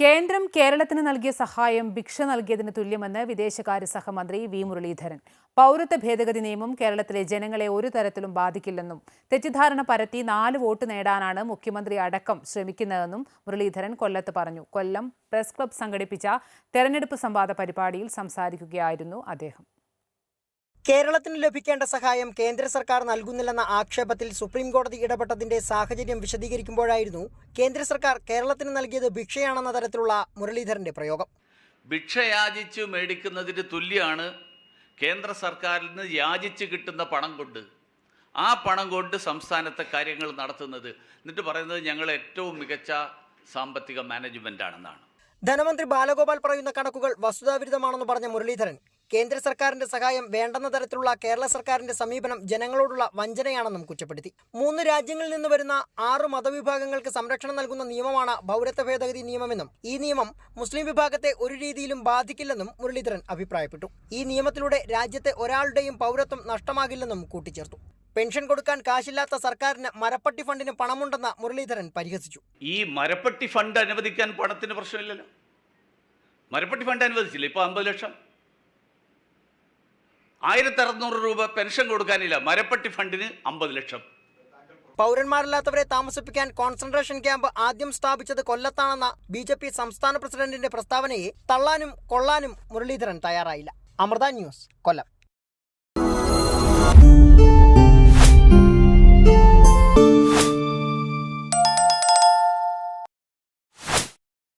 കേന്ദ്രം കേരളത്തിന് നൽകിയ സഹായം ഭിക്ഷ നൽകിയതിന് തുല്യമെന്ന് വിദേശകാര്യ സഹമന്ത്രി വി. മുരളീധരൻ. പൗരത്വ ഭേദഗതി നിയമം കേരളത്തിലെ ജനങ്ങളെ ഒരു തരത്തിലും ബാധിക്കില്ലെന്നും തെറ്റിദ്ധാരണ പരത്തി നാല് വോട്ട് നേടാനാണ് മുഖ്യമന്ത്രി അടക്കം ശ്രമിക്കുന്നതെന്നും മുരളീധരൻ കൊല്ലത്ത് പറഞ്ഞു. കൊല്ലം പ്രസ് ക്ലബ് സംഘടിപ്പിച്ച തെരഞ്ഞെടുപ്പ് സംവാദ പരിപാടിയിൽ സംസാരിക്കുകയായിരുന്നു അദ്ദേഹം. കേരളത്തിന് ലഭിക്കേണ്ട സഹായം കേന്ദ്ര സർക്കാർ നൽകുന്നില്ലെന്ന ആക്ഷേപത്തിൽ സുപ്രീം കോടതി ഇടപെട്ടതിന്റെ സാഹചര്യം വിശദീകരിക്കുമ്പോഴായിരുന്നു കേന്ദ്ര സർക്കാർ കേരളത്തിന് നൽകിയത് ഭിക്ഷയാണെന്ന തരത്തിലുള്ള മുരളീധരന്റെ പ്രയോഗം. ഭിക്ഷ യാചിച്ച് മേടിക്കുന്നതിന് തുല്യമാണ് കേന്ദ്ര സർക്കാരിൽ നിന്ന് യാചിച്ച് കിട്ടുന്ന പണം കൊണ്ട്. ആ പണം കൊണ്ട് സംസ്ഥാനത്തെ കാര്യങ്ങൾ നടത്തുന്നത്. എന്നിട്ട് പറയുന്നത് ഞങ്ങൾ ഏറ്റവും മികച്ച സാമ്പത്തിക മാനേജ്മെന്റ് ആണെന്നാണ് ധനമന്ത്രി ബാലഗോപാൽ പറയുന്ന കണക്കുകൾ വസ്തുതാവിരുദ്ധമാണെന്ന് പറഞ്ഞ മുരളീധരൻ കേന്ദ്ര സർക്കാരിന്റെ സഹായം വേണ്ടെന്ന തരത്തിലുള്ള കേരള സർക്കാരിന്റെ സമീപനം ജനങ്ങളോടുള്ള വഞ്ചനയാണെന്നും കുറ്റപ്പെടുത്തി. മൂന്ന് രാജ്യങ്ങളിൽ നിന്ന് വരുന്ന ആറ് മതവിഭാഗങ്ങൾക്ക് സംരക്ഷണം നൽകുന്ന നിയമമാണ് പൗരത്വ ഭേദഗതി നിയമമെന്നും ഈ നിയമം മുസ്ലിം വിഭാഗത്തെ ഒരു രീതിയിലും ബാധിക്കില്ലെന്നും മുരളീധരൻ അഭിപ്രായപ്പെട്ടു. ഈ നിയമത്തിലൂടെ രാജ്യത്തെ ഒരാളുടെയും പൗരത്വം നഷ്ടമാകില്ലെന്നും കൂട്ടിച്ചേർത്തു. പെൻഷൻ കൊടുക്കാൻ കാശില്ലാത്ത സർക്കാരിന് മരപ്പട്ടി ഫണ്ടിന് പണമുണ്ടെന്ന് മുരളീധരൻ പരിഹസിച്ചു. ഈ മരപ്പട്ടി ഫണ്ട് അനുവദിക്കാൻ പണത്തിന് പ്രശ്നമില്ലല്ലോ. മരപ്പട്ടി ഫണ്ട് അനുവദിച്ചില്ല? ഇപ്പോൾ അമ്പത് ലക്ഷം. ആയിരത്തി അറുന്നൂറ് രൂപ പെൻഷൻ കൊടുക്കാനില്ല. മരപ്പട്ടി ഫണ്ടിന് അമ്പത് ലക്ഷം. പൗരന്മാരല്ലാത്തവരെ താമസിപ്പിക്കാൻ കോൺസെൻട്രേഷൻ ക്യാമ്പ് ആദ്യം സ്ഥാപിച്ചത് കൊല്ലത്താണെന്ന ബി ജെ പി സംസ്ഥാന പ്രസിഡന്റിന്റെ പ്രസ്താവനയെ തള്ളാനും കൊള്ളാനും മുരളീധരൻ തയ്യാറായില്ല. അമൃത ന്യൂസ് കൊല്ലം.